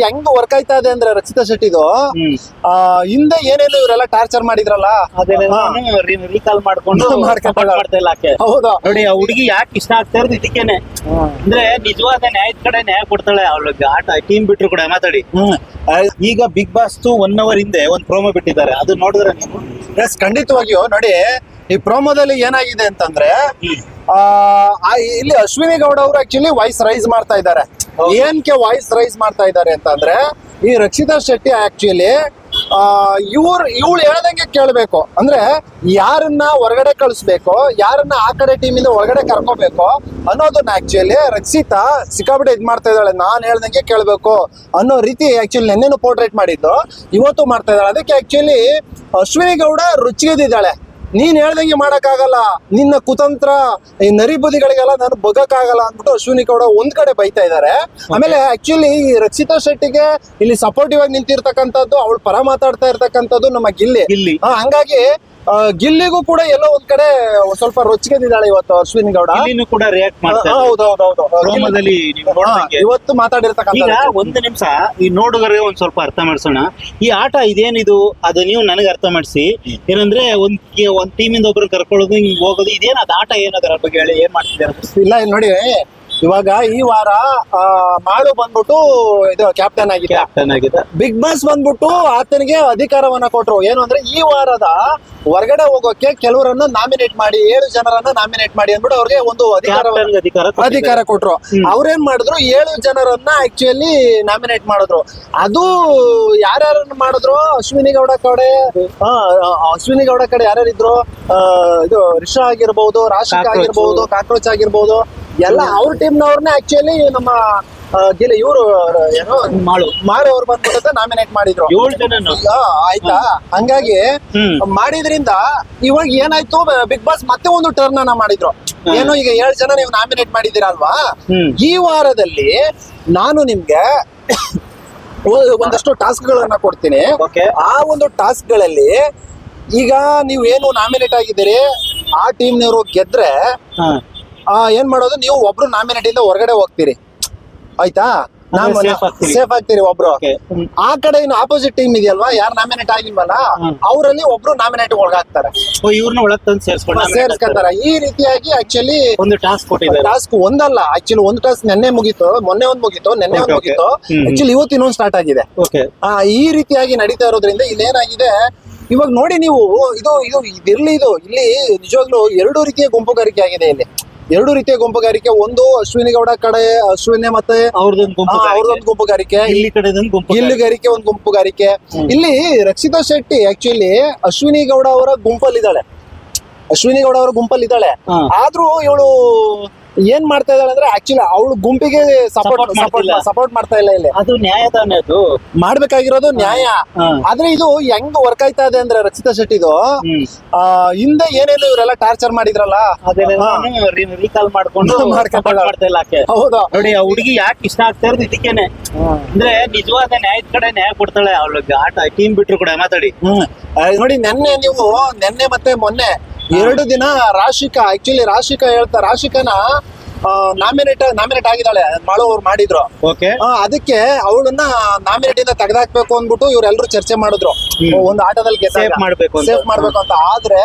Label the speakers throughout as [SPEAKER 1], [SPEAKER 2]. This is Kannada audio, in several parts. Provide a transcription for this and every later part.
[SPEAKER 1] ಹೆಂಗ್ ವರ್ಕ್ ಆಯ್ತಾ ಇದೆ ಅಂದ್ರೆ ರಕ್ಷಿತಾ ಶೆಟ್ಟಿದು ಆ, ಹಿಂದೆ ಏನೇನು ಇವರೆಲ್ಲ ಟಾರ್ಚರ್ ಮಾಡಿದ್ರಲ್ಲ?
[SPEAKER 2] ರೀಕಾಲ್ ಮಾಡ್ಕೊಂಡು ಮಾಡ್ತಾ ಇಲ್ಲ
[SPEAKER 1] ಹೌದಾ?
[SPEAKER 2] ನೋಡಿ ಆ ಹುಡುಗಿ ಯಾಕೆ ಇಷ್ಟ ಆಗ್ತಾ ಇರೋದು ಇದಕ್ಕೇನೆ. ಅಂದ್ರೆ ನಿಜವಾದ ನ್ಯಾಯದ ಕಡೆ ನ್ಯಾಯ ಕೊಡ್ತಾಳೆ ಅವಳಿಗೆ. ಆಟ ಟೀಮ್ ಬಿಟ್ರು ಕೂಡ ಮಾತಾಡಿ. ಈಗ ಬಿಗ್ ಬಾಸ್ ಒನ್ ಅವರ್ ಹಿಂದೆ ಒಂದ್ ಪ್ರೋಮೋ ಬಿಟ್ಟಿದ್ದಾರೆ. ಅದು ನೋಡಿದ್ರೆ ನೀವು?
[SPEAKER 1] ಎಸ್ ಖಂಡಿತವಾಗಿಯೂ. ನೋಡಿ ಈ ಪ್ರೋಮೋದಲ್ಲಿ ಏನಾಗಿದೆ ಅಂತಂದ್ರೆ ಇಲ್ಲಿ ಅಶ್ವಿನಿ ಗೌಡ ಅವರು ಆಕ್ಚುಲಿ ವಾಯ್ಸ್ ರೈಸ್ ಮಾಡ್ತಾ ಇದ್ದಾರೆ. ಏನ್ಕೆ ವಾಯ್ಸ್ ರೈಸ್ ಮಾಡ್ತಾ ಇದ್ದಾರೆ ಅಂತಂದ್ರೆ ಈ ರಕ್ಷಿತಾ ಶೆಟ್ಟಿ ಆಕ್ಚುಲಿ ಇವ್ರ ಇವಳು ಹೇಳ್ದಂಗೆ ಕೇಳ್ಬೇಕು. ಅಂದ್ರೆ ಯಾರನ್ನ ಹೊರಗಡೆ ಕಳಿಸ್ಬೇಕು ಯಾರನ್ನ ಆ ಕಡೆ ಇಂದ ಒಳಗಡೆ ಕರ್ಕೋಬೇಕು ಅನ್ನೋದನ್ನ ಆಕ್ಚುಲಿ ರಕ್ಷಿತಾ ಸಿಕ್ಕಾಬಿಟ್ಟೆ ಇದ್ ಮಾಡ್ತಾ ಇದ್ದಾಳೆ. ನಾನ್ ಹೇಳ್ದಂಗೆ ಕೇಳ್ಬೇಕು ಅನ್ನೋ ರೀತಿ ಆಕ್ಚುಲಿ ನೆನ್ನೆನು ಪೋರ್ಟ್ರೇಟ್ ಮಾಡಿದ್ದು. ಇವತ್ತು ಮಾಡ್ತಾ ಇದ್ದಾಳೆ. ಅದಕ್ಕೆ ಆಕ್ಚುಲಿ ಅಶ್ವಿನಿ ಗೌಡ ರುಚಿಗೆದಿದ್ದಾಳೆ ನೀನ್ ಹೇಳ್ದಂಗೆ ಮಾಡಕ್ಕಾಗಲ್ಲ. ನಿನ್ನ ಕುತಂತ್ರ ಈ ನರಿ ಬುದಿಗಳಿಗೆಲ್ಲ ನಾನು ಬಗ್ಗಕ್ಕಾಗಲ್ಲ ಅಂದ್ಬಿಟ್ಟು ಅಶ್ವಿನಿ ಗೌಡ ಒಂದ್ ಕಡೆ ಬೈತಾ ಇದ್ದಾರೆ ಆಮೇಲೆ ಆಕ್ಚುಲಿ ಈ ರಕ್ಷಿತಾ ಶೆಟ್ಟಿಗೆ ಇಲ್ಲಿ ಸಪೋರ್ಟಿವ್ ಆಗಿ ನಿಂತಿರ್ತಕ್ಕಂಥದ್ದು ಅವಳು ಪರ ಮಾತಾಡ್ತಾ ಇರ್ತಕ್ಕಂಥದ್ದು ನಮ್ಮ ಗಿಲ್ಲಿ. ಹಂಗಾಗಿ ಗಿಲ್ಲಿಗೂ ಕೂಡ ಎಲ್ಲೋ ಒಂದ್ ಕಡೆ ಒಂದ್ ಸ್ವಲ್ಪ ರೊಚ್ಚಿಗೆದಿದ್ದಾಳೆ ಇವತ್ತು ಅಶ್ವಿನಿ ಗೌಡ.
[SPEAKER 2] ಇಲ್ಲಿನೂ ಕೂಡ ರಿಯಾಕ್ಟ್ ಮಾಡ್ತಾರೆ
[SPEAKER 1] ಹೌದೌದೌದು
[SPEAKER 2] ರೋಮದಲ್ಲಿ ನೀವು ನೋಡ್ದಂಗೆ.
[SPEAKER 1] ಇವತ್ತು
[SPEAKER 2] ಈಗ
[SPEAKER 1] ಮಾತಾಡಿರ್ತಕ್ಕಂಥ
[SPEAKER 2] ಒಂದು ನಿಮಿಷ ಈ ನೋಡುಗರಿಗೆ ಒಂದ್ ಸ್ವಲ್ಪ ಅರ್ಥ ಮಾಡಿಸೋಣ. ಈ ಆಟ ಇದೇನಿದು? ಅದು ನೀವು ನನಗೆ ಅರ್ಥ ಮಾಡಿಸಿ. ಏನಂದ್ರೆ ಒಂದ್ ಒಂದ್ ಟೀಮಿಂದ ಒಬ್ರು ಕರ್ಕೊಳ್ಳೋದು ಹಿಂಗ್ ಹೋಗೋದು ಇದೇನ್ ಅದು ಆಟ ಏನದ ಬಗ್ಗೆ ಹೇಳಿ ಏನ್ ಮಾಡ್ತಿದ್ದಾರೆ?
[SPEAKER 1] ಇಲ್ಲ ಇಲ್ಲಿ ನೋಡಿ. ಇವಾಗ ಈ ವಾರ ಮಾಡು ಬಂದ್ಬಿಟ್ಟು ಇದು ಕ್ಯಾಪ್ಟನ್ ಆಗಿದೆ.
[SPEAKER 2] ಕ್ಯಾಪ್ಟನ್ ಆಗಿದೆ.
[SPEAKER 1] ಬಿಗ್ ಬಾಸ್ ಬಂದ್ಬಿಟ್ಟು ಆತನಿಗೆ ಅಧಿಕಾರವನ್ನ ಕೊಟ್ರು. ಏನು ಅಂದ್ರೆ ಈ ವಾರದ ಹೊರಗಡೆ ಹೋಗೋಕೆ ಕೆಲವರನ್ನ ನಾಮಿನೇಟ್ ಮಾಡಿ ಏಳು ಜನರನ್ನ ನಾಮಿನೇಟ್ ಮಾಡಿ ಅಂದ್ಬಿಟ್ಟು ಅವ್ರಿಗೆ ಒಂದು ಅಧಿಕಾರ
[SPEAKER 2] ಅಧಿಕಾರ
[SPEAKER 1] ಕೊಟ್ರು. ಅವ್ರೇನ್ ಮಾಡಿದ್ರು? ಏಳು ಜನರನ್ನ ಆಕ್ಚುಲಿ ನಾಮಿನೇಟ್ ಮಾಡಿದ್ರು. ಅದು ಯಾರ್ಯಾರನ್ನ ಮಾಡಿದ್ರು? ಅಶ್ವಿನಿ ಗೌಡ ಕಡೆ ಅಶ್ವಿನಿ ಗೌಡ ಕಡೆ ಯಾರ್ಯಾರಿದ್ರು? ಇದು ರಿಷಾ ಆಗಿರ್ಬಹುದು ರಾಶಿಕ್. ಆಗಿರ್ಬಹುದು ಕಾಕ್ರೋಚ್ ಆಗಿರ್ಬಹುದು ಎಲ್ಲ ಅವ್ರ ಟೀಮ್ನವ್ರನ್ನೇ ಆಕ್ಚುಲಿ ನಮ್ಮ ಜಿಲ್ಲೆ ಗಿಲ್ ಇವರು ಏನೋ
[SPEAKER 2] ಮಾಡು
[SPEAKER 1] ಮಾಡು ಅವ್ರು ಬಂದ್ಬಿಟ್ಟು ನಾಮಿನೇಟ್ ಮಾಡಿದ್ರು. ಆಯ್ತಾ? ಹಂಗಾಗಿ ಮಾಡಿದ್ರಿಂದ ಇವಾಗ ಏನಾಯ್ತು ಬಿಗ್ ಬಾಸ್ ಮತ್ತೆ ಒಂದು ಟರ್ನ್ ಅನ್ನ ಮಾಡಿದ್ರು. ಏನು ಈಗ ಏಳ್ ಜನ ನೀವು ನಾಮಿನೇಟ್
[SPEAKER 2] ಮಾಡಿದಿರಲ್ವಾ.
[SPEAKER 1] ಈ ವಾರದಲ್ಲಿ ನಾನು ನಿಮ್ಗೆ ಒಂದಷ್ಟು ಟಾಸ್ಕ್ ಗಳನ್ನ ಕೊಡ್ತೀನಿ ಆ ಒಂದು ಟಾಸ್ಕ್ಗಳಲ್ಲಿ ಈಗ ನೀವು ಏನು ನಾಮಿನೇಟ್ ಆಗಿದ್ದೀರಿ ಆ ಟೀಮ್ನವರು ಗೆದ್ರೆ ಏನ್ ಮಾಡೋದು? ನೀವು ಒಬ್ರು ನಾಮಿನೇಟ್ ಇಂದ ಹೊರಗಡೆ ಹೋಗ್ತೀರಿ. ಆಯ್ತಾ. ಸೇಫ್ ಆಗ್ತೀರಿ ಒಬ್ರು. ಆ ಕಡೆ ಇನ್ನು ಆಪೋಸಿಟ್ ಟೀಮ್ ಇದೆಯಲ್ವಾ? ಯಾರು ನಾಮಿನೇಟ್ ಆಗಿಲ್ವಲ್ಲ. ಅವರಲ್ಲಿ ಒಬ್ರು ನಾಮಿನೇಟ್ ಒಳಗಾಗ್ತಾರೆ.
[SPEAKER 2] ಇವ್ರನ್ನ ಒಳಗ್ ತಂದು
[SPEAKER 1] ಸೇರ್ಸ್ಕೊಂತಾರೆ. ಈ ರೀತಿಯಾಗಿ ಆಕ್ಚುಲಿ
[SPEAKER 2] ಒಂದು ಟಾಸ್ಕ್
[SPEAKER 1] ಟಾಸ್ಕ್ ಒಂದಲ್ಲ. ಆಕ್ಚುಲಿ ಒಂದು ಟಾಸ್ಕ್ ನೆನ್ನೆ ಮುಗೀತು. ಮೊನ್ನೆ ಒಂದ್ ಮುಗೀತು. ನೆನ್ನೆ ಒಂದ್. ಮುಗೀತು. ಆಕ್ಚುಲಿ ಇವತ್ತು ಇನ್ನೊಂದು ಸ್ಟಾರ್ಟ್ ಆಗಿದೆ.
[SPEAKER 2] ಓಕೆ
[SPEAKER 1] ಆ ಈ ರೀತಿಯಾಗಿ ನಡೀತಾ ಇರೋದ್ರಿಂದ ಇಲ್ಲೇನಾಗಿದೆ? ಇವಾಗ ನೋಡಿ ನೀವು ಇದು ಇದು ಇದಿರ್ಲಿ ಇದು. ಇಲ್ಲಿ ನಿಜವಾಗ್ಲೂ ಎರಡು ರೀತಿಯ ಗುಂಪುಗಾರಿಕೆ ಆಗಿದೆ ಇಲ್ಲಿ. ಎರಡು ರೀತಿಯ ಗುಂಪುಗಾರಿಕೆ. ಒಂದು ಅಶ್ವಿನಿ ಗೌಡ ಕಡೆ ಅಶ್ವಿನಿ ಮತ್ತೆ
[SPEAKER 2] ಅವ್ರದೊಂದು ಗುಂಪು
[SPEAKER 1] ಅವ್ರದೊಂದು ಗುಂಪುಗಾರಿಕೆ.
[SPEAKER 2] ಇಲ್ಲಿ ಕಡೆದೊಂದು ಗುಂಪು
[SPEAKER 1] ಗಿಲ್ಲುಗಾರಿಕೆ ಒಂದು ಗುಂಪುಗಾರಿಕೆ. ಇಲ್ಲಿ ರಕ್ಷಿತಾ ಶೆಟ್ಟಿ ಆಕ್ಚುಲಿ ಅಶ್ವಿನಿ ಗೌಡ ಅವರ ಗುಂಪಲ್ಲಿದ್ದಾಳೆ. ಅಶ್ವಿನಿ ಗೌಡ ಅವರ ಗುಂಪಲ್ಲಿದ್ದಾಳೆ.
[SPEAKER 2] ಇದ್ದಾಳೆ
[SPEAKER 1] ಆದ್ರೂ ಇವಳು ಏನ್ ಮಾಡ್ತಾ ಇದ್ದಾಳೆ ಅಂದ್ರೆ ಆಕ್ಚುಲಿ ಅವಳು ಗುಂಪಿಗೆ ಸಪೋರ್ಟ್ ಸಪೋರ್ಟ್ ಸಪೋರ್ಟ್ ಮಾಡ್ತಾ ಇಲ್ಲ ಇಲ್ಲಿ.
[SPEAKER 2] ಅದು ನ್ಯಾಯ ತಾನೇ ಅದು.
[SPEAKER 1] ಮಾಡ್ಬೇಕಾಗಿರೋದು ನ್ಯಾಯ. ಆದ್ರೆ ಇದು ಹೆಂಗ್ ವರ್ಕ್ ಆಯ್ತಾ ಇದೆ ಅಂದ್ರೆ ರಚಿತಾ ಶೆಟ್ಟಿದು ಹಿಂದೆ ಏನೇನು ಇವರೆಲ್ಲ ಟಾರ್ಚರ್ ಮಾಡಿದ್ರಲ್ಲ.
[SPEAKER 2] ರೀಕಾಲ್ ಮಾಡ್ಕೊಂಡು
[SPEAKER 1] ಹೌದಾ?
[SPEAKER 2] ನೋಡಿ ಆ ಹುಡುಗಿ ಯಾಕೆ ಇಷ್ಟ ಆಗ್ತಾ ಇರೋದು ಇದಕ್ಕೇನೆ. ಅಂದ್ರೆ ನಿಜವಾದ ನ್ಯಾಯದ ಕಡೆ ನ್ಯಾಯ ಕೊಡ್ತಾಳೆ ಅವಳಿಗೆ. ಆಟ ಟೀಮ್ ಬಿಟ್ರು ಕೂಡ ಮಾತಾಡಿ.
[SPEAKER 1] ನೋಡಿ ನೆನ್ನೆ ನೀವು ನೆನ್ನೆ ಮತ್ತೆ ಮೊನ್ನೆ ಎರಡು ದಿನ ರಾಶಿಕಾ ಆಕ್ಚುಲಿ ರಾಶಿಕಾ ಹೇಳ್ತಾ ರಾಶಿಕಾನ ನಾಮಿನೇಟ್ ನಾಮಿನೇಟ್ ಆಗಿದ್ದಾಳೆ ಮಾಳು ಅವ್ರು ಮಾಡಿದ್ರು.
[SPEAKER 2] ಓಕೆ.
[SPEAKER 1] ಅದಕ್ಕೆ ಅವಳನ್ನ ನಾಮಿನೇಟ್ ಇಂದ ತೆಗೆದಾಕ್ಬೇಕು ಅಂದ್ಬಿಟ್ಟು ಇವ್ರೆಲ್ರು ಚರ್ಚೆ ಮಾಡಿದ್ರು. ಒಂದು ಆಟದಲ್ಲಿ
[SPEAKER 2] ಸೇವ್ ಮಾಡ್ಬೇಕು.
[SPEAKER 1] ಸೇಫ್ ಮಾಡ್ಬೇಕು ಅಂತ. ಆದ್ರೆ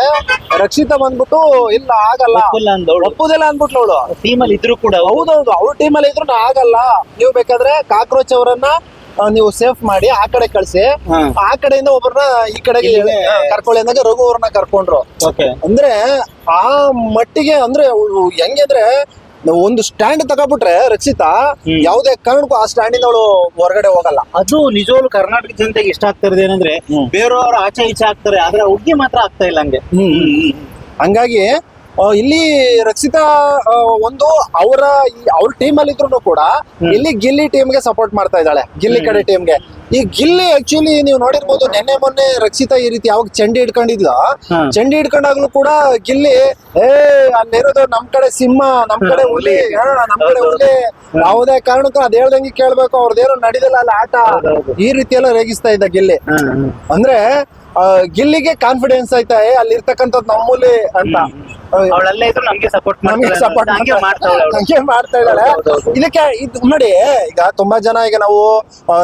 [SPEAKER 1] ರಕ್ಷಿತಾ ಬಂದ್ಬಿಟ್ಟು ಇಲ್ಲ ಆಗಲ್ಲ. ಒಪ್ಪುದಿಲ್ಲ ಅಂದ್ಬಿಟ್ಲು ಅವಳು.
[SPEAKER 2] ಟೀಮ್ ಅಲ್ಲಿ ಇದ್ರು ಕೂಡ
[SPEAKER 1] ಹೌದೌದು ಅವ್ರ ಟೀಮಲ್ಲಿ ಇದ್ರು ನಾ ಆಗಲ್ಲ. ನೀವು ಬೇಕಾದ್ರೆ ಕಾಕ್ರೋಚ್ ಅವರನ್ನ ನೀವು ಸೇಫ್ ಮಾಡಿ ಆ ಕಡೆ ಕಳ್ಸಿ. ಆ ಕಡೆಯಿಂದ ಒಬ್ಬರನ್ನ ಈ ಕಡೆಗೆ
[SPEAKER 2] ಇಲ್ಲಿಗೆ
[SPEAKER 1] ಕರ್ಕೊಳ್ಳಿ ಅಂದಾಗ ರಘು ಅವ್ರನ್ನ ಕರ್ಕೊಂಡ್ರು.
[SPEAKER 2] ಓಕೆ.
[SPEAKER 1] ಅಂದ್ರೆ ಆ ಮಟ್ಟಿಗೆ ಅಂದ್ರೆ ಅವ್ಳು ಹೆಂಗೆ ಅಂದ್ರೆ ನಾವು ಒಂದು ಸ್ಟ್ಯಾಂಡ್ ತಗೊಬಿಟ್ರೆ ರಕ್ಷಿತಾ
[SPEAKER 2] ಹ್ಮ್.
[SPEAKER 1] ಯಾವುದೇ ಕಾರಣಕ್ಕೂ ಆ ಸ್ಟ್ಯಾಂಡ್ ಇಂದ ಅವಳು ಹೊರಗಡೆ ಹೋಗಲ್ಲ.
[SPEAKER 2] ಅದು ನಿಜವಾಗ್ಲು ಕರ್ನಾಟಕ ಜನತೆಗೆ ಇಷ್ಟ ಆಗ್ತಾ ಇರೋದು ಏನಂದ್ರೆ ಬೇರೆಯವರು ಆಚೆ ಈಚೆ ಆಗ್ತಾರೆ ಆದ್ರೆ ಹುಡುಗಿ ಮಾತ್ರ ಆಗ್ತಾ ಇಲ್ಲ ಹಂಗೆ.
[SPEAKER 1] ಹಂಗಾಗಿ ಇಲ್ಲಿ ರಕ್ಷಿತಾ ಒಂದು ಅವರ ಅವ್ರ ಟೀಮ್ ಅಲ್ಲಿ ಇದ್ರು ಕೂಡ ಇಲ್ಲಿ ಗಿಲ್ಲಿ ಟೀಮ್ಗೆ ಸಪೋರ್ಟ್ ಮಾಡ್ತಾ ಇದ್ದಾಳೆ ಗಿಲ್ಲಿ ಕಡೆ ಟೀಮ್ಗೆ. ಈ ಗಿಲ್ಲಿ ಆಕ್ಚುಲಿ ನೀವು ನೋಡಿರ್ಬೋದು ನೆನ್ನೆ ಮೊನ್ನೆ ರಕ್ಷಿತಾ ಈ ರೀತಿ ಯಾವಾಗ ಚಂಡಿ ಹಿಡ್ಕೊಂಡಿದ್ಲ? ಚಂಡಿ ಹಿಡ್ಕೊಂಡಾಗ್ಲೂ ಕೂಡ ಗಿಲ್ಲಿ ಏ ಅಲ್ಲಿರೋದು ನಮ್ ಕಡೆ ಸಿಂಹ ನಮ್ ಕಡೆ ಹುಲಿ ನಮ್ ಕಡೆ ಹುಲಿ. ಯಾವುದೇ ಕಾರಣಕ್ಕೂ ಅದ್ ಹೇಳ್ದಂಗೆ ಕೇಳ್ಬೇಕು ಅವ್ರದ್ದೇನು ನಡೀದಿಲ್ಲ ಅಲ್ಲಿ ಆಟ. ಈ ರೀತಿ ಎಲ್ಲ ರೇಗಿಸ್ತಾ ಇದ್ದ ಗಿಲ್ಲಿ. ಅಂದ್ರೆ ಗಿಲ್ಲಿಗೆ ಕಾನ್ಫಿಡೆನ್ಸ್ ಆಯ್ತಾ ಏ ಅಲ್ಲಿ ಇರ್ತಕ್ಕಂಥದ್ ನಮ್ಮೂಲಿ ಅಂತ.
[SPEAKER 2] ಅವಳಲ್ಲೇ ಇದ್ರು ನಮ್ಗೆ ಸಪೋರ್ಟ್
[SPEAKER 1] ನಮ್ಗೆ ಸಪೋರ್ಟ್
[SPEAKER 2] ಹಂಗೆ ಮಾಡ್ತಾವಳೆ
[SPEAKER 1] ಹಂಗೆ ಮಾಡ್ತಾ ಇದ್ದಾಳೆ.
[SPEAKER 2] ಹೌದು.
[SPEAKER 1] ಇದಕ್ಕೆ ಇದು ನೋಡಿ ಈಗ ತುಂಬಾ ಜನ ಈಗ ನಾವು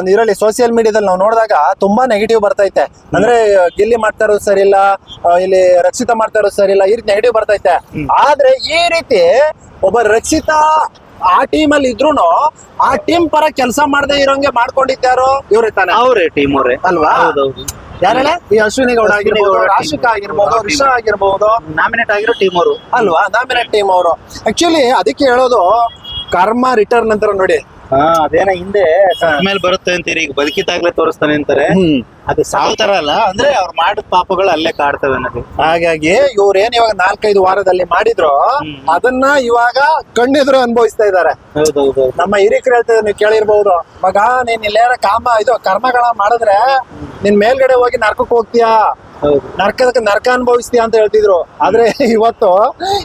[SPEAKER 1] ಇದರಲ್ಲಿ ಸೋಷಿಯಲ್ ಮೀಡಿಯಾದಲ್ಲಿ ನಾವು ನೋಡಿದಾಗ ತುಂಬಾ ನೆಗೆಟಿವ್ ಬರ್ತೈತೆ ಅಂದ್ರೆ ಗಿಲ್ಲಿ ಮಾಡ್ತಾ ಇರೋದು ಸರಿ ಇಲ್ಲ ಇಲ್ಲಿ ರಕ್ಷಿತಾ ಮಾಡ್ತಾ ಇರೋದು ಸರಿ ಇಲ್ಲ ಈ ರೀತಿ ನೆಗೆಟಿವ್ ಬರ್ತೈತೆ ಆದ್ರೆ ಈ ರೀತಿ ಒಬ್ಬ ರಕ್ಷಿತಾ ಆ ಟೀಮ್ ಅಲ್ಲಿ ಇದ್ರು ಆ ಟೀಮ್ ಪರ ಕೆಲಸ ಮಾಡದೆ ಇರೋಂಗೆ ಮಾಡ್ಕೊಂಡಿದ್ದಾರೋ ಇವ್ರೆ ತಾನೆ.
[SPEAKER 2] ಅವ್ರೆ ಟೀಮ್ ಅವ್ರೆ.
[SPEAKER 1] ಅಲ್ವಾ?
[SPEAKER 2] ಹೌದು
[SPEAKER 1] ಯಾರೆಲ್ಲ? ಈ ಅಶ್ವಿನಿ ಗೌಡ ಆಗಿರ್ಬೋದು ರಾಶಿಕಾ ಆಗಿರ್ಬೋದು ರಿಷಾ ಆಗಿರ್ಬೋದು.
[SPEAKER 2] ನಾಮಿನೇಟ್ ಆಗಿರೋ ಟೀಮ್ ಅವರು.
[SPEAKER 1] ಅಲ್ವಾ? ನಾಮಿನೇಟ್ ಟೀಮ್ ಅವರು. ಆಕ್ಚುಲಿ ಅದಕ್ಕೆ ಹೇಳೋದು ಕರ್ಮ ರಿಟರ್ನ್ ಅಂತಾರ ನೋಡಿ.
[SPEAKER 2] ಹಾ ಅದೇನ ಹಿಂದೆ ಮೇಲೆ ಬರುತ್ತೆ ಅಂತೀರಿ ಈಗ ಬದುಕಿದಾಗ್ಲೇ ತೋರಿಸ್ತಾನೆ ಅಂತಾರೆ. ಅದು ಸಾವ್ತಾರ ಅಲ್ಲ ಅಂದ್ರೆ ಅವ್ರು ಮಾಡಿದ ಪಾಪಗಳು ಅಲ್ಲೇ ಕಾಡ್ತವೆ ಅನ್ನೋದು.
[SPEAKER 1] ಹಾಗಾಗಿ ಇವ್ರೇನ್ ಇವಾಗ ನಾಲ್ಕೈದು ವಾರದಲ್ಲಿ ಮಾಡಿದ್ರು ಅದನ್ನ ಇವಾಗ ಕಣ್ಣೆದುರು ಅನುಭವಿಸ್ತಾ ಇದ್ದಾರೆ.
[SPEAKER 2] ಹೌದೌದು
[SPEAKER 1] ನಮ್ಮ ಹಿರಿಕರು ಹೇಳ್ತಿದ್ರು ನೀವು ಕೇಳಿರ್ಬಹುದು ಮಗ ನೀನ್ ಇಲ್ಲೇನ ಕಾಮ ಇದು ಕರ್ಮಗಳ ಮಾಡಿದ್ರೆ ನಿನ್ ಮೇಲ್ಗಡೆ ಹೋಗಿ ನರ್ಕಕ್ಕೆ ಹೋಗ್ತೀಯಾ? ನರ್ಕದಕ್ಕೆ ನರ್ಕ ಅನುಭವಿಸ್ತೀಯ ಅಂತ ಹೇಳ್ತಿದ್ರು. ಆದ್ರೆ ಇವತ್ತು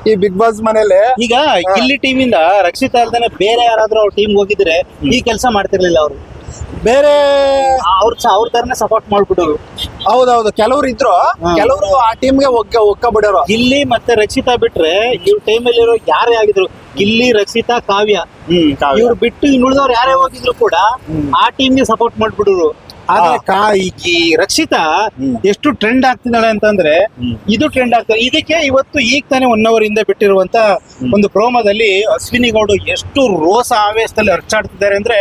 [SPEAKER 1] ಈ ಬಿಗ್ ಬಾಸ್ ಮನೇಲಿ
[SPEAKER 2] ಈಗ ಇಲ್ಲಿ ಟೀಮ್ ಇಂದ ರಕ್ಷಿತಾ ಅಲ್ದೇನೆ ಬೇರೆ ಯಾರಾದ್ರೂ ಅವ್ರ ಟೀಮ್ ಹೋಗಿದ್ರೆ ಈ ಕೆಲಸ ಮಾಡ್ತಿರ್ಲಿಲ್ಲ ಅವರು.
[SPEAKER 1] ಬೇರೆ
[SPEAKER 2] ಅವ್ರ ಅವ್ರ ತರನೇ ಸಪೋರ್ಟ್ ಮಾಡ್ಬಿಡೋರು
[SPEAKER 1] ಹೌದೌದು. ಕೆಲವ್ರು ಇದ್ರು. ಕೆಲವರು ಆ ಟೀಮ್ಗೆ ಒಗ್ಗ ಒಕ್ಕ ಬಿಡೋರು
[SPEAKER 2] ಗಿಲ್ಲಿ ಮತ್ತೆ ರಕ್ಷಿತಾ ಬಿಟ್ರೆ ಇವ್ರ ಟೈಮಲ್ಲಿ ಇರೋ ಯಾರೇ ಆಗಿದ್ರು ಗಿಲ್ಲಿ ರಕ್ಷಿತಾ ಕಾವ್ಯ. ಇವ್ರು ಬಿಟ್ಟು ಇನ್ನುಳಿದವ್ರು ಯಾರೇ ಹೋಗಿದ್ರು ಕೂಡ ಆ ಟೀಮ್ಗೆ ಸಪೋರ್ಟ್ ಮಾಡ್ಬಿಡೋರು ಆದ್ರೆ ಕಾ ಈ- ರಕ್ಷಿತಾ ಎಷ್ಟು ಟ್ರೆಂಡ್ ಆಗ್ತಿದ್ದಾಳೆ ಅಂತಂದ್ರೆ. ಇದು ಟ್ರೆಂಡ್ ಆಗ್ತದೆ ಇದಕ್ಕೆ ಇವತ್ತು ಈಗ ತಾನೇ ಒನ್ ಅವರ್ ಹಿಂದೆ ಬಿಟ್ಟಿರುವಂತ ಒಂದು ಪ್ರೋಮೋದಲ್ಲಿ ಅಶ್ವಿನಿ ಗೌಡ ಎಷ್ಟು ರೋಸ ಆವೇಶದಲ್ಲಿ ಅರ್ಚಾಡ್ತಿದ್ದಾರೆ ಅಂದ್ರೆ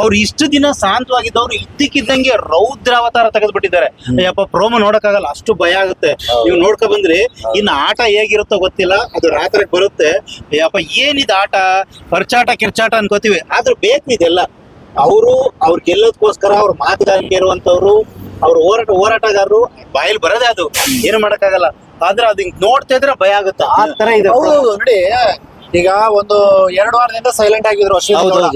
[SPEAKER 2] ಅವ್ರು ಇಷ್ಟು ದಿನ ಶಾಂತವಾಗಿದ್ದವ್ರು ಇದ್ದಕ್ಕಿದ್ದಂಗೆ ರೌದ್ರಾವತಾರ ತೆಗೆದ್ಬಿಟ್ಟಿದ್ದಾರೆ. ಅಯ್ಯಪ್ಪ ಪ್ರೋಮೋ ನೋಡಕ್ಕಾಗಲ್ಲ ಅಷ್ಟು ಭಯ ಆಗುತ್ತೆ. ನೀವು ನೋಡ್ಕೊ ಬಂದ್ರಿ ಇನ್ನು ಆಟ ಹೇಗಿರುತ್ತೋ ಗೊತ್ತಿಲ್ಲ ಅದು ರಾತ್ರಿ ಬರುತ್ತೆ. ಅಯ್ಯಪ್ಪ ಏನಿದೆ ಆಟ? ಖರ್ಚಾಟ ಕಿರ್ಚಾಟ ಅನ್ಕೋತೀವಿ. ಆದ್ರೆ ಬೇಕು ಇದೆಲ್ಲ. ಅವರು ಅವ್ರು ಗೆಲ್ಲೋದಕ್ಕೋಸ್ಕರ ಅವ್ರ ಮಾತುಗಾರಿಕೆ ಇರುವಂತವ್ರು ಅವ್ರ ಹೋರಾಟ ಹೋರಾಟಗಾರರು ಬಾಯಲ್ಲಿ ಬರೋದೇ ಅದು. ಏನು ಮಾಡಕ್ಕಾಗಲ್ಲ. ಆದ್ರೆ ಅದ್ ಹಿಂಗ್ ನೋಡ್ತಾ ಇದ್ರೆ ಭಯ ಆಗುತ್ತೆ. ಆ ತರ ಇದೆ.
[SPEAKER 1] ನೋಡಿ ಈಗ ಒಂದು ಎರಡು ವಾರದಿಂದ ಸೈಲೆಂಟ್ ಆಗಿದ್ರು ಅಶ್ವಿನಿ
[SPEAKER 2] ಹೌದು,
[SPEAKER 1] ಗೌಡ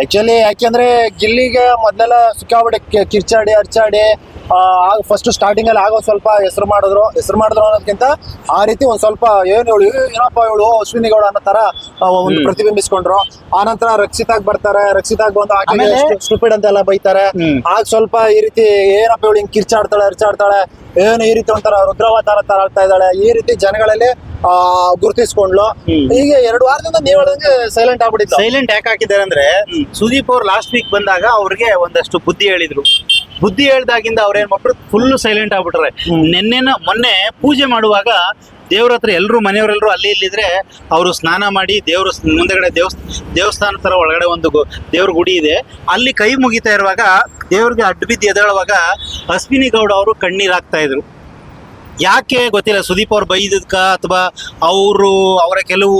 [SPEAKER 1] ಆಕ್ಚುಲಿ ಯಾಕೆಂದ್ರೆ ಗಿಲ್ಲಿಗೆ ಮೊದಲೆಲ್ಲ ಸಿಕ್ಕಾಬಿಟ್ಟೆ ಕಿರ್ಚಾಡಿ ಅರ್ಚಾಡಿ ಫಸ್ಟ್ ಸ್ಟಾರ್ಟಿಂಗ್ ಅಲ್ಲಿ ಆಗೋ ಸ್ವಲ್ಪ ಹೆಸರು ಮಾಡಿದ್ರು. ಹೆಸರು ಮಾಡಿದ್ರು ಅನ್ನೋದಕ್ಕಿಂತ ಆ ರೀತಿ ಒಂದ್ ಸ್ವಲ್ಪ ಏನ್ ಹೇಳು ಏನಪ್ಪ ಇವಳು ಅಶ್ವಿನಿ ಗೌಡ ಅನ್ನೋ ತರ ಆ, ಒಂದು ಪ್ರತಿಬಿಂಬಿಸ್ಕೊಂಡ್ರು. ಆ ನಂತರ ರಕ್ಷಿತಾಗ್ ಬರ್ತಾರೆ. ರಕ್ಷಿತಾಗ್ ಬಂದು ಸ್ಟೂಪಿಡ್ ಅಂತ ಅಂತೆಲ್ಲ ಬೈತಾರೆ.
[SPEAKER 2] ಹ್ಮ್.
[SPEAKER 1] ಆಗ ಸ್ವಲ್ಪ ಈ ರೀತಿ ಏನಪ್ಪ ಇವಳು ಹಿಂಗ್ ಕಿರ್ಚಾಡ್ತಾಳೆ ಅರ್ಚಾಡ್ತಾಳೆ. ಏನು ಈ ರೀತಿ ಒಂಥರ ರುದ್ರವತಾರ ತರ ಆಡ್ತಾ ಇದ್ದಾಳೆ ಈ ರೀತಿ ಜನಗಳಲ್ಲಿ ಆ ಗುರುತಿಸ್ಕೊಂಡ್ಲು. ಈಗ ಎರಡು ವಾರದಿಂದ ನೀವು ಹೇಳಿದಂಗೆ ಸೈಲೆಂಟ್ ಆಗ್ಬಿಟ್ಟಿತ್ತು.
[SPEAKER 2] ಸೈಲೆಂಟ್ ಯಾಕೆ ಹಾಕಿದ್ದಾರೆ ಅಂದ್ರೆ ಸುದೀಪ್ ಅವ್ರು ಲಾಸ್ಟ್ ವೀಕ್ ಬಂದಾಗ ಅವ್ರಿಗೆ ಒಂದಷ್ಟು ಬುದ್ಧಿ ಹೇಳಿದ್ರು. ಬುದ್ಧಿ ಹೇಳ್ದಾಗಿಂದ ಅವ್ರೇನ್ ಮಾಡ್ಬಿಟ್ರು ಫುಲ್ ಸೈಲೆಂಟ್ ಆಗ್ಬಿಟ್ರೆ. ನಿನ್ನೆನ ಮೊನ್ನೆ ಪೂಜೆ ಮಾಡುವಾಗ ದೇವ್ರ ಹತ್ರ ಎಲ್ಲರೂ ಮನೆಯವರೆಲ್ಲರೂ ಅಲ್ಲಿ ಇಲ್ಲಿದ್ರೆ ಅವರು ಸ್ನಾನ ಮಾಡಿ ದೇವ್ರ ಮುಂದೆಗಡೆ ದೇವಸ್ ದೇವಸ್ಥಾನ ಥರ ಒಳಗಡೆ ಒಂದು ದೇವ್ರ ಗುಡಿ ಇದೆ. ಅಲ್ಲಿ ಕೈ ಮುಗಿತಾ ಇರುವಾಗ ದೇವ್ರಿಗೆ ಅಡ್ಡ ಬಿದ್ದು ಎದ್ದೇಳುವಾಗ ಅಶ್ವಿನಿ ಗೌಡ ಅವರು ಕಣ್ಣೀರ್ ಹಾಕ್ತಾ ಇದ್ರು. ಯಾಕೆ ಗೊತ್ತಿಲ್ಲ, ಸುದೀಪ್ ಅವ್ರು ಬೈದಕ್ಕ ಅಥವಾ ಅವರು ಅವರ ಕೆಲವು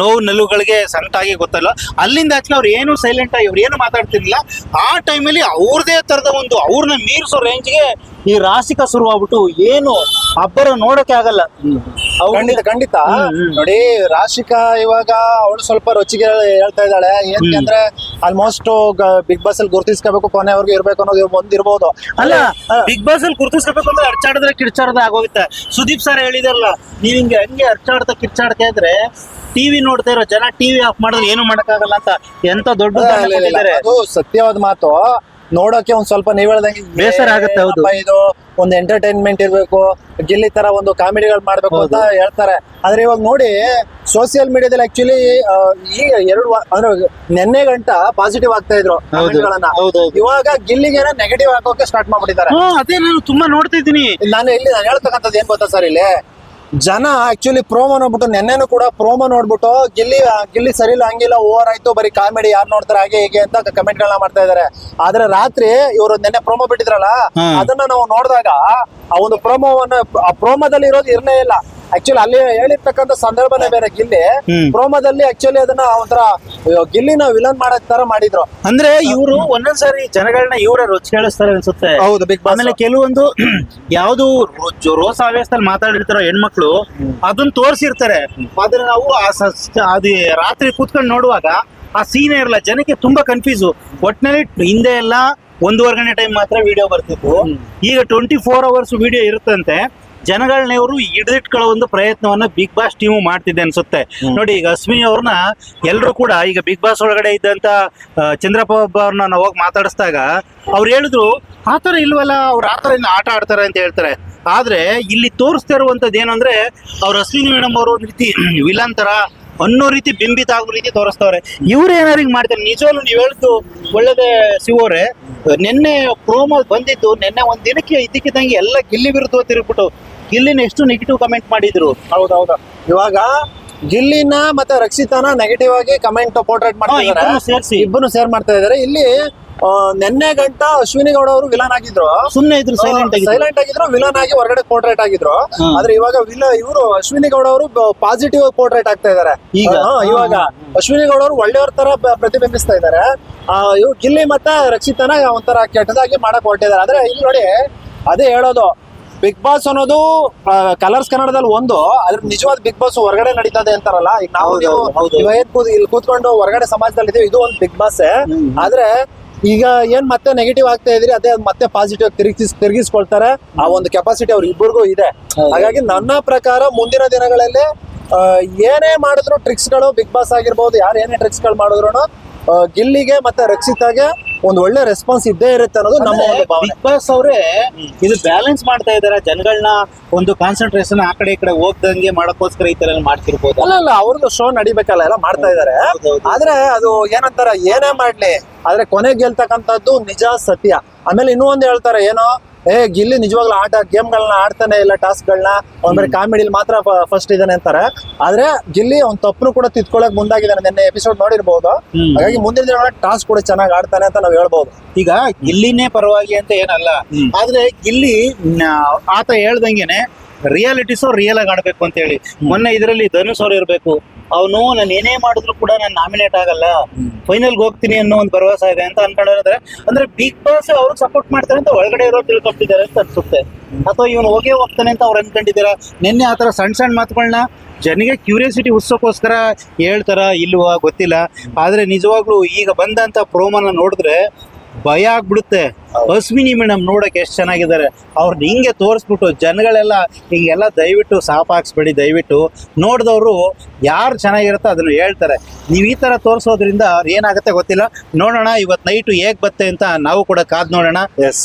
[SPEAKER 2] ನೋವು ನಲುಗಳಿಗೆ ಸಂಟಾಗಿ ಗೊತ್ತಲ್ಲ. ಅಲ್ಲಿಂದ ಆಚೆ ಅವ್ರು ಏನು ಸೈಲೆಂಟ್ ಆಗಿ ಅವ್ರು ಏನು ಮಾತಾಡ್ತಿರ್ಲಿಲ್ಲ. ಆ ಟೈಮಲ್ಲಿ ಅವ್ರದೇ ತರದ ಒಂದು ಅವ್ರನ್ನ ಮೀರಿಸೋ ರೇಂಜ್ಗೆ ಈ ರಾಸಿಕ ಶುರುವಾಗ್ಬಿಟ್ಟು ಏನು ಅಬ್ಬರ ನೋಡಕ್ಕೆ ಆಗಲ್ಲ.
[SPEAKER 1] ಖಂಡಿತ ಖಂಡಿತ. ನೋಡಿ ರಾಶಿಕಾ ಇವಾಗ ಅವಳು ಸ್ವಲ್ಪ ರುಚಿಗೆ ಹೇಳ್ತಾ ಇದ್ದಾಳೆ. ಏನಂದ್ರೆ ಆಲ್ಮೋಸ್ಟ್ ಬಿಗ್ ಬಾಸ್ ಅಲ್ಲಿ ಗುರುತಿಸ್ಕೋಬೇಕು ಕೊನೆವರೆಗೂ ಇರ್ಬೇಕು ಅನ್ನೋದು ಒಂದಿರ್ಬೋದು
[SPEAKER 2] ಅಲ್ಲ ಬಿಗ್ ಬಾಸ್ ಅಲ್ಲಿ ಗುರುತಿಸ್ಕೋಬೇಕು ಅಂದ್ರೆ ಅರ್ಚಾಡಿದ್ರೆ ಕಿರ್ಚಾಡದ ಆಗೋಗುತ್ತೆ. ಸುದೀಪ್ ಸರ್ ಹೇಳಿದಾರಲ್ಲ ನೀವ್ ಹಿಂಗೆ ಹಂಗೆ ಅರ್ಚಾಡ್ತಾ ಕಿರ್ಚಾಡ್ತಾ ಇದ್ರೆ ಟಿವಿ ನೋಡ್ತಾ ಇರೋ ಜನ ಟಿವಿ ಆಫ್ ಮಾಡಿದ್ರೆ ಏನು ಮಾಡಕ್ಕಾಗಲ್ಲ ಅಂತ ಎಂತ ದೊಡ್ಡ
[SPEAKER 1] ಅದು ಸತ್ಯವಾದ ಮಾತು. ನೋಡೋಕೆ ಒಂದ್ ಸ್ವಲ್ಪ ನೀವ್ ಹೇಳ್ದಂಗೆ
[SPEAKER 2] ಬೇಸರ ಆಗುತ್ತೆ, ಹೌದು.
[SPEAKER 1] ಏನಪ್ಪ ಇದು ಒಂದು ಎಂಟರ್ಟೈನ್ಮೆಂಟ್ ಇರ್ಬೇಕು ಗಿಲ್ಲಿ ತರ ಒಂದು ಕಾಮಿಡಿಗಳು ಮಾಡ್ಬೇಕು ಅಂತ ಹೇಳ್ತಾರೆ. ಆದ್ರೆ ಇವಾಗ ನೋಡಿ ಸೋಷಿಯಲ್ ಮೀಡಿಯಾದಲ್ಲಿ ಆಕ್ಚುಲಿ ಈಗ ಎರಡು ವಾ- ಅಂದ್ರೆ ನೆನ್ನೆ ಗಂಟ ಪಾಸಿಟಿವ್ ಆಗ್ತಾ ಇದ್ರು
[SPEAKER 2] ಹೌದೌದು.
[SPEAKER 1] ಇವಾಗ ಗಿಲ್ಲಿಗೆ ನೆಗೆಟಿವ್ ಹಾಕೋಕೆ ಸ್ಟಾರ್ಟ್ ಮಾಡ್ಬಿಟ್ಟಿದ್ದಾರೆ.
[SPEAKER 2] ಹ್ಮ್ ಅದೇ ನಾನು ತುಂಬಾ ನೋಡ್ತಿದ್ದೀನಿ
[SPEAKER 1] ನಾನು ಇಲ್ಲಿ ನಾನು ಹೇಳ್ತಕ್ಕಂಥದ್ದು ಏನ್ ಗೊತ್ತಾ ಸರ್ ಇಲ್ಲಿ? ಜನ ಆಕ್ಚುಲಿ ಪ್ರೋಮೋ ನೋಡ್ಬಿಟ್ಟು ನೆನ್ನೆನೂ ಕೂಡ ಪ್ರೋಮೋ ನೋಡ್ಬಿಟ್ಟು ಗಿಲ್ಲಿ ಗಿಲ್ಲಿ ಸರಿ ಇಲ್ಲ ಹಂಗಿಲ್ಲ ಓವರ್ ಆಯ್ತು ಬರೀ ಕಾಮಿಡಿ ಯಾರು ನೋಡ್ತಾರೆ ಹಾಗೆ ಹೀಗೆ ಅಂತ ಕಮೆಂಟ್ ಗಳನ್ನ ಮಾಡ್ತಾ ಇದಾರೆ. ಆದ್ರೆ ರಾತ್ರಿ ಇವರು ನೆನ್ನೆ ಪ್ರೋಮೋ ಬಿಟ್ಟಿದ್ರಲ್ಲ ಅದನ್ನ ನಾವು ನೋಡಿದಾಗ ಆ ಒಂದು ಪ್ರೋಮೋವನ್ನ ಆ ಪ್ರೋಮೋದಲ್ಲಿ ಇರೋದು ಇರ್ಲೇ ಇಲ್ಲ. ಆಕ್ಚುಲಿ ಅಲ್ಲಿ ಹೇಳಿರ್ತಕ್ಕಂಥ ಸಂದರ್ಭನೇ ಬೇರೆ. ಗಿಲ್ಲಿ ಪ್ರೋಮದಲ್ಲಿ ಆಕ್ಚುಲಿ ಅದನ್ನ ಒಂಥರ ಗಿಲ್ಲಿನ ವಿಲನ್ ಮಾಡೋ ತರ ಮಾಡಿದ್ರು.
[SPEAKER 2] ಅಂದ್ರೆ ಇವರು ಒಂದೊಂದ್ಸಾರಿ ಜನಗಳನ್ನ ಇವರ ರುಚಿ ಕೇಳಿಸ್ತಾರೆ ಅನ್ಸುತ್ತೆ.
[SPEAKER 1] ಹೌದು ಬಿಗ್
[SPEAKER 2] ಆಮೇಲೆ ಕೆಲವೊಂದು ಯಾವ್ದು ರೋಸ್ ಆವೇಶದಲ್ಲಿ ಮಾತಾಡಿರ್ತಾರೋ ಹೆಣ್ಮಕ್ಳು ಅದನ್ನ ತೋರಿಸಿರ್ತಾರೆ. ಆದ್ರೆ ನಾವು ಅದು ರಾತ್ರಿ ಕೂತ್ಕೊಂಡು ನೋಡುವಾಗ ಆ ಸೀನ್ ಇರಲ್ಲ ಜನಕ್ಕೆ ತುಂಬಾ ಕನ್ಫ್ಯೂಸ್ ಒಟ್ನಲ್ಲಿ ಹಿಂದೆ ಎಲ್ಲ ಒಂದೂವರೆ ಗಂಟೆ ಟೈಮ್ ಮಾತ್ರ ವಿಡಿಯೋ ಬರ್ತಿತ್ತು. ಈಗ ಟ್ವೆಂಟಿ ಫೋರ್ ಅವರ್ಸ್ ವಿಡಿಯೋ ಇರುತ್ತಂತೆ. ಜನಗಳನ್ನ ಇವರು ಹಿಡಿದಿಟ್ಕೊಳ್ಳೋ ಒಂದು ಪ್ರಯತ್ನವನ್ನ ಬಿಗ್ ಬಾಸ್ ಟೀಮು ಮಾಡ್ತಿದೆ ಅನ್ಸುತ್ತೆ. ನೋಡಿ ಈಗ ಅಶ್ವಿನಿ ಅವ್ರನ್ನ ಎಲ್ಲರೂ ಕೂಡ ಈಗ ಬಿಗ್ ಬಾಸ್ ಒಳಗಡೆ ಇದ್ದಂತ ಆ, ಚಂದ್ರಪ್ಪ ಒಬ್ಬ ಅವ್ರನ್ನ ನಾವು ಹೋಗಿ ಮಾತಾಡಿಸಿದಾಗ ಅವ್ರು ಹೇಳಿದ್ರು ಆತರ ಇಲ್ವಲ್ಲ ಅವ್ರು ಆ ಇಲ್ಲ ಆಟ ಆಡ್ತಾರೆ ಅಂತ ಹೇಳ್ತಾರೆ. ಆದ್ರೆ ಇಲ್ಲಿ ತೋರಿಸ್ತಾ ಇರುವಂತದ್ದು ಏನಂದ್ರೆ ಅವ್ರ ಅಶ್ವಿನಿ ಮೇಡಮ್ ಅವರು ಒಂದು ರೀತಿ ವಿಲನ್ ತರ ಅನ್ನೋ ರೀತಿ ಬಿಂಬಿತ ಆಗೋ ರೀತಿ ತೋರಿಸ್ತಾವ್ರೆ. ಇವ್ರು ಏನಾರು ಹಿಂಗ್ ಮಾಡ್ತಾರೆ? ನಿಜವಾಗ್ಲು ನೀವು ಹೇಳ್ತು ಒಳ್ಳೇದೇ ಸಿಗೋರೆ. ನಿನ್ನೆ ಪ್ರೋಮೋ ಬಂದಿದ್ದು ನಿನ್ನೆ ಒಂದ್ ದಿನಕ್ಕೆ ಇದ್ದಕ್ಕಿದ್ದಂಗೆ ಎಲ್ಲ ಗಿಲ್ಲಿ ವಿರುದ್ಧ ತಿರುಗ್ಬಿಟ್ಟು ಗಿಲ್ಲಿನ ಎಷ್ಟು ನೆಗೆಟಿವ್ ಕಮೆಂಟ್ ಮಾಡಿದ್ರು?
[SPEAKER 1] ಹೌದೌದು. ಇವಾಗ ಗಿಲ್ಲಿನ ಮತ್ತೆ ರಕ್ಷಿತಾನ ನೆಗೆಟಿವ್ ಆಗಿ ಕಮೆಂಟ್ ಪೋರ್ಟ್ರೇಟ್ ಮಾಡ್ತಾ
[SPEAKER 2] ಸೇರ್ಸಿ.
[SPEAKER 1] ಇಬ್ಬರು ಶೇರ್ ಮಾಡ್ತಾ ಇದಾರೆ ಇಲ್ಲಿ ನೆನ್ನೆ ಗಂಟ ಅಶ್ವಿನಿ ಗೌಡ ಅವರು ವಿಲನ್ ಆಗಿದ್ರು.
[SPEAKER 2] ಸುಮ್ನೆ ಇದ್ರು ಸೈಲೆಂಟ್ ಆಗಿ
[SPEAKER 1] ಸೈಲೆಂಟ್ ಆಗಿದ್ರು ವಿಲನ್ ಆಗಿ ಹೊರಗಡೆ ಪೋರ್ಟ್ರೇಟ್ ಆಗಿದ್ರು. ಆದ್ರೆ ಇವಾಗ ವಿಲ ಇವರು ಅಶ್ವಿನಿ ಗೌಡ ಅವರು ಪಾಸಿಟಿವ್ ಪೋರ್ಟ್ರೇಟ್ ಆಗ್ತಾ ಇದಾರೆ
[SPEAKER 2] ಈಗ?
[SPEAKER 1] ಇವಾಗ ಅಶ್ವಿನಿ ಗೌಡ ಅವರು ಒಳ್ಳೆಯವ್ರ ತರ ಪ್ರತಿಬಿಂಬಿಸ್ತಾ ಇದಾರೆ ಆ, ಇವ್ರು ಗಿಲ್ಲಿ ಮತ್ತೆ ರಕ್ಷಿತನ ಒಂಥರ ಕೆಟ್ಟದಾಗಿ ಮಾಡಕ್ ಹೊರಟಿದ್ದಾರೆ. ಆದ್ರೆ ಇಲ್ಲಿ ನೋಡಿ ಅದೇ ಹೇಳೋದು ಬಿಗ್ ಬಾಸ್ ಅನ್ನೋದು ಕಲರ್ಸ್ ಕನ್ನಡದಲ್ಲಿ ಒಂದು ಅದ್ರ ನಿಜವಾದ ಬಿಗ್ ಬಾಸ್ ಹೊರಗಡೆ ನಡೀತದೆ ಅಂತಾರಲ್ಲ? ಈಗ ನಾವು ಇಲ್ಲಿ ಕೂತ್ಕೊಂಡು ಹೊರಗಡೆ ಸಮಾಜದಲ್ಲಿ ಇದೀವಿ ಇದು ಒಂದು ಬಿಗ್ ಬಾಸ್. ಆದ್ರೆ ಈಗ ಏನ್ ಮತ್ತೆ ನೆಗೆಟಿವ್ ಆಗ್ತಾ ಇದ್ರಿ ಅದೇ ಮತ್ತೆ ಪಾಸಿಟಿವ್ ತಿರುಗಿಸ್ ತಿರುಗಿಸ್ಕೊಳ್ತಾರೆ. ಆ ಒಂದು ಕೆಪಾಸಿಟಿ ಅವ್ರ ಇಬ್ಬರಿಗೂ ಇದೆ. ಹಾಗಾಗಿ ನನ್ನ ಪ್ರಕಾರ ಮುಂದಿನ ದಿನಗಳಲ್ಲಿ ಏನೇ ಮಾಡಿದ್ರು ಟ್ರಿಕ್ಸ್ಗಳು ಬಿಗ್ ಬಾಸ್ ಆಗಿರ್ಬೋದು ಯಾರು ಏನೇ ಟ್ರಿಕ್ಸ್ಗಳು ಮಾಡಿದ್ರು ಗಿಲ್ಲಿಗೆ ಮತ್ತೆ ರಕ್ಷಿತಾಗೆ ಒಂದು ಒಳ್ಳೆ ರೆಸ್ಪಾನ್ಸ್ ಇದ್ದೇ ಇರುತ್ತೆ ಅನ್ನೋದು ನಮ್ಮ ಒಂದು ಭಾವನೆ.
[SPEAKER 2] ಬಿಗ್ ಬಾಸ್ ಅವರೇ ಇದು ಬ್ಯಾಲೆನ್ಸ್ ಮಾಡ್ತಾ ಇದಾರೆ ಜನಗಳನ್ನ ಒಂದು ಕಾನ್ಸಂಟ್ರೇಷನ್ ಆ ಕಡೆ ಈ ಕಡೆ ಹೋಗ್ದಂಗೆ ಮಾಡಕ್ಕೋಸ್ಕರ ಈ ತರ ಮಾಡ್ತಿರ್ಬೋದು.
[SPEAKER 1] ಅಲ್ಲ ಅಲ್ಲ ಅವ್ರದ್ದು ಶೋ ನಡಿಬೇಕಲ್ಲ ಎಲ್ಲ ಮಾಡ್ತಾ ಇದಾರೆ. ಆದ್ರೆ ಅದು ಏನಂತಾರ ಏನೇ ಮಾಡ್ಲಿ. ಆದ್ರೆ ಕೊನೆಗೆ ಗೆಲ್ತಕ್ಕಂಥದ್ದು ನಿಜ ಸತ್ಯ. ಆಮೇಲೆ ಇನ್ನೂ ಒಂದು ಹೇಳ್ತಾರೆ ಏನೋ ಏ ಗಿಲ್ಲಿ ನಿಜವಾಗ್ಲೂ ಆಟ ಗೇಮ್ಗಳನ್ನ ಆಡ್ತಾನೆ ಇಲ್ಲ ಟಾಸ್ಕ್ಗಳನ್ನ. ಮೇಲೆ ಕಾಮಿಡಿಲಿ ಮಾತ್ರ ಫಸ್ಟ್ ಇದಾನೆ ಅಂತಾರೆ. ಆದ್ರೆ ಗಿಲ್ಲಿ ಒಂದ್ ತಪ್ಪನು ಕೂಡ ತಿದ್ಕೊಳಕ್ ಮುಂದಾಗಿದ್ದಾನೆ. ನಿನ್ನೆ ಎಪಿಸೋಡ್
[SPEAKER 2] ನೋಡಿರ್ಬಹುದು
[SPEAKER 1] ಹಾಗಾಗಿ ಮುಂದಿನ ದಿನ ಟಾಸ್ಕ್ ಕೂಡ ಚೆನ್ನಾಗಿ ಆಡ್ತಾನೆ ಅಂತ ನಾವ್ ಹೇಳ್ಬೋದು.
[SPEAKER 2] ಈಗ ಗಿಲ್ಲಿನೇ ಪರವಾಗಿ ಅಂತ ಏನಲ್ಲ. ಆದ್ರೆ ಗಿಲ್ಲಿ ಆತ ಹೇಳ್ದಂಗೆನೆ ರಿಯಾಲಿಟೀಸ್ ರಿಯಲ್ ಆಗಿ ಆಡ್ಬೇಕು ಅಂತ ಹೇಳಿ. ಮೊನ್ನೆ ಇದರಲ್ಲಿ ಧನುಸ್ ಅವ್ರು ಇರ್ಬೇಕು. ಅವನು ನಾನು ಏನೇ ಮಾಡಿದ್ರು ಕೂಡ ನಾನು ನಾಮಿನೇಟ್ ಆಗಲ್ಲ. ಫೈನಲ್ ಹೋಗ್ತೀನಿ ಅನ್ನೋ ಒಂದು ಭರವಸೆ ಇದೆ ಅಂತ ಅನ್ಕೊಂಡಿರೋದ್ರೆ ಅಂದ್ರೆ ಬಿಗ್ ಬಾಸ್ ಅವ್ರು ಸಪೋರ್ಟ್ ಮಾಡ್ತಾರೆ ಅಂತ ಒಳಗಡೆ ಇರೋ ತಿಳ್ಕೊಟ್ಟಿದ್ದಾರೆ ಅಂತ ಅನ್ಸುತ್ತೆ. ಅಥವಾ ಇವನು ಹೋಗೇ ಹೋಗ್ತಾನೆ ಅಂತ ಅವ್ರು ಅನ್ಕೊಂಡಿದ್ದೀರಾ? ನಿನ್ನೆ ಆ ಥರ ಸಣ್ಣ ಸಣ್ಣ ಮಾತುಗಳನ್ನ ಜನಿಗೆ ಕ್ಯೂರಿಯಾಸಿಟಿ ಉತ್ಸೋಕ್ಕೋಸ್ಕರ ಹೇಳ್ತಾರ, ಇಲ್ವಾ, ಗೊತ್ತಿಲ್ಲ. ಆದ್ರೆ ನಿಜವಾಗ್ಲೂ ಈಗ ಬಂದಂತ ಪ್ರೋಮನ ನೋಡಿದ್ರೆ ಭಯ ಆಗ್ಬಿಡುತ್ತೆ. ಅಶ್ವಿನಿ ಮೇಡಮ್ ನೋಡಕ್ ಎಷ್ಟು ಚೆನ್ನಾಗಿದ್ದಾರೆ. ಅವ್ರನ್ನ ಹಿಂಗೆ ತೋರಿಸ್ಬಿಟ್ಟು ಜನಗಳೆಲ್ಲ ಹಿಂಗೆಲ್ಲ ದಯವಿಟ್ಟು ಸಾಪ್ ಹಾಕ್ಸ್ಬೇಡಿ ದಯವಿಟ್ಟು ನೋಡಿದವರು ಯಾರು ಚೆನ್ನಾಗಿರುತ್ತೋ ಅದನ್ನು ಹೇಳ್ತಾರೆ. ನೀವು ಈ ಥರ ತೋರಿಸೋದ್ರಿಂದ ಏನಾಗುತ್ತೆ ಗೊತ್ತಿಲ್ಲ. ನೋಡೋಣ ಇವತ್ತು ನೈಟು ಹೇಗೆ ಬತ್ತೆ ಅಂತ ನಾವು ಕೂಡ ಕಾದ್ ನೋಡೋಣ.
[SPEAKER 1] ಎಸ್